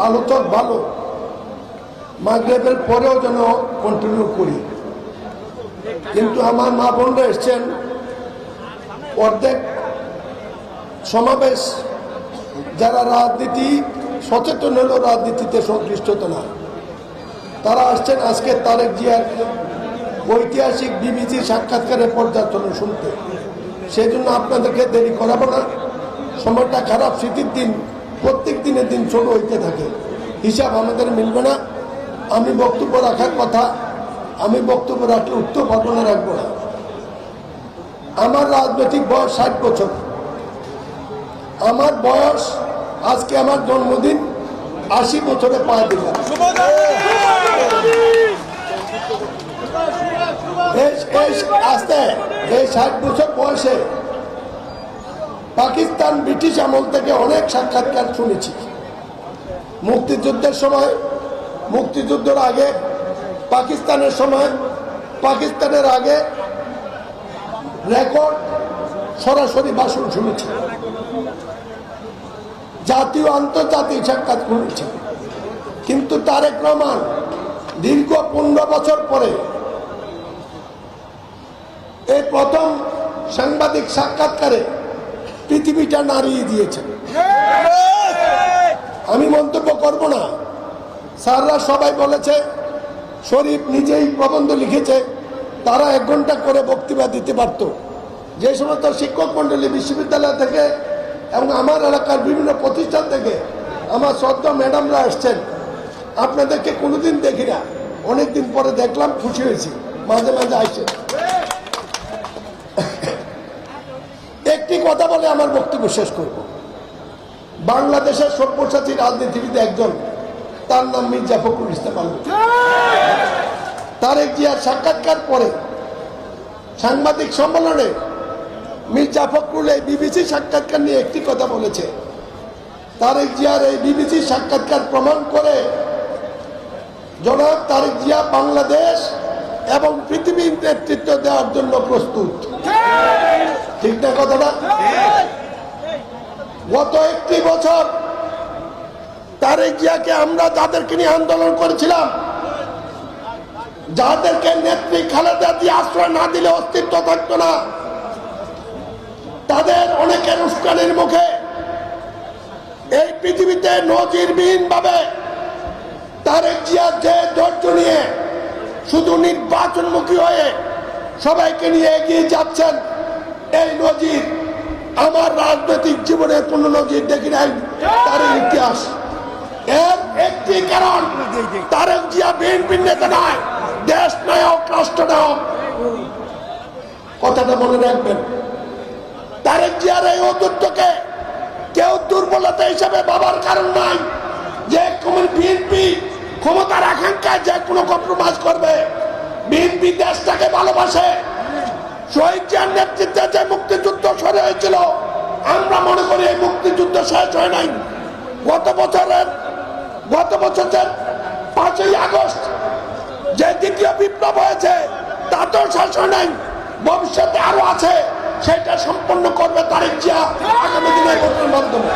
আলোচক ভালো, মাগরেবের পরেও যেন কন্টিনিউ করি। কিন্তু আমার মা বোনরা এসছেন, অর্ধেক সমাবেশ, যারা রাজনীতি সচেতন হলো রাজনীতিতে সংশ্লিষ্টতা না। তারা আসছেন আজকে তারেক জিয়ার ঐতিহাসিক বিবিসি সাক্ষাৎকারের পর্যালোচনা শুনতে। সেই জন্য আপনাদেরকে দেরি করাবো না। সময়টা খারাপ স্মৃতির দিন। প্রত্যেক দিনের দিন ছোট হইতে থাকে। হিসাব আমাদের মিলবে না। আমি বক্তব্য রাখার কথা। আমি বক্তব্য রাখলে উত্তর ঘটনা রাখব না। আমার রাজনৈতিক বয়স ষাট বছর। আমার বয়স আজকে আমার জন্মদিন। আশি বছরে পা আস্তে। এই ষাট বছর বয়সে পাকিস্তান ব্রিটিশ আমল থেকে অনেক সাক্ষাৎকার শুনেছি। মুক্তিযুদ্ধের সময়, মুক্তিযুদ্ধের আগে, পাকিস্তানের সময়, পাকিস্তানের আগে রেকর্ড সরাসরি ভাষণ শুনেছি। জাতীয় আন্তর্জাতিক সাক্ষাৎ শুনেছি। কিন্তু তারেক রহমান দীর্ঘ পনেরো বছর পরে এই প্রথম সাংবাদিক সাক্ষাৎকারে পৃথিবীটা নাড়িয়ে দিয়েছেন আমি মন্তব্য করব না। স্যাররা সবাই বলেছে, শরীফ নিজেই প্রবন্ধ লিখেছে, তারা এক ঘণ্টা করে বক্তৃতা দিতে পারত। যে সমস্ত শিক্ষক মন্ডলী বিশ্ববিদ্যালয় থেকে এবং আমার এলাকার বিভিন্ন প্রতিষ্ঠান থেকে আমার শ্রদ্ধা ম্যাডামরা আসছেন আপনাদেরকে কোনোদিন দেখি না। অনেকদিন পরে দেখলাম, খুশি হয়েছি। মাঝে মাঝে আসছেন একটি কথা বলে আমার বক্তব্য শেষ করব। বাংলাদেশের সব্যসাচী রাজনীতিবিদ একজন, তার নাম মির্জা ফখরুল ইসলাম তারেক জিয়ার সাক্ষাৎকার পরে সাংবাদিক সম্মেলনে মির্জা ফখরুল এই বিবিসি সাক্ষাৎকার নিয়ে একটি কথা বলেছে। তারেক জিয়ার এই বিবিসি সাক্ষাৎকার প্রমাণ করে জনাব তারেক জিয়া বাংলাদেশ এবং পৃথিবীর নেতৃত্ব দেওয়ার জন্য প্রস্তুত। ঠিক না কথাটা গত একটি বছর তারেক জিয়াকে আমরা যাদেরকে নিয়ে আন্দোলন করেছিলাম, যাদেরকে নেত্রী খালেদা দিয়ে আশ্রয় না দিলে অস্তিত্ব থাকতো না, তাদের অনেকের উস্কানির মুখে এই পৃথিবীতে নজিরবিহীন ভাবে তারেক জিয়া যে ধৈর্য নিয়ে শুধু নির্বাচনমুখী হয়ে সবাইকে নিয়ে এগিয়ে যাচ্ছেন এই নজির, আমার রাজনৈতিক জীবনের কোন নজির দেখি নাই তার ইতিহাস। এর একটি কারণ, তারেক জিয়া বিএনপির নেতা নয়, দেশ নায়ক, রাষ্ট্র নায়ক। কথাটা মনে রাখবেন, তারেক জিয়ার এই অদূর্তকে কেউ দুর্বলতা হিসাবে বাবার কারণ নাই, যে বিএনপি ক্ষমতার আকাঙ্ক্ষায় যে কোনো কম্প্রোমাইজ করবে। বিএনপি দেশটাকে ভালোবাসে শহীদ জিয়ার নেতৃত্বে যে মুক্তিযুদ্ধ সরে হয়েছিল, আমরা মনে করি এই মুক্তিযুদ্ধ শেষ হয় নাই। গত বছরের গত বছরের পাঁচই আগস্ট যে দ্বিতীয় বিপ্লব হয়েছে, তা তো শেষ হয় নাই। ভবিষ্যতে আরও আছে, সেটা সম্পন্ন করবে তারিখ জিয়া আগামী দিনে ভোটের মাধ্যমে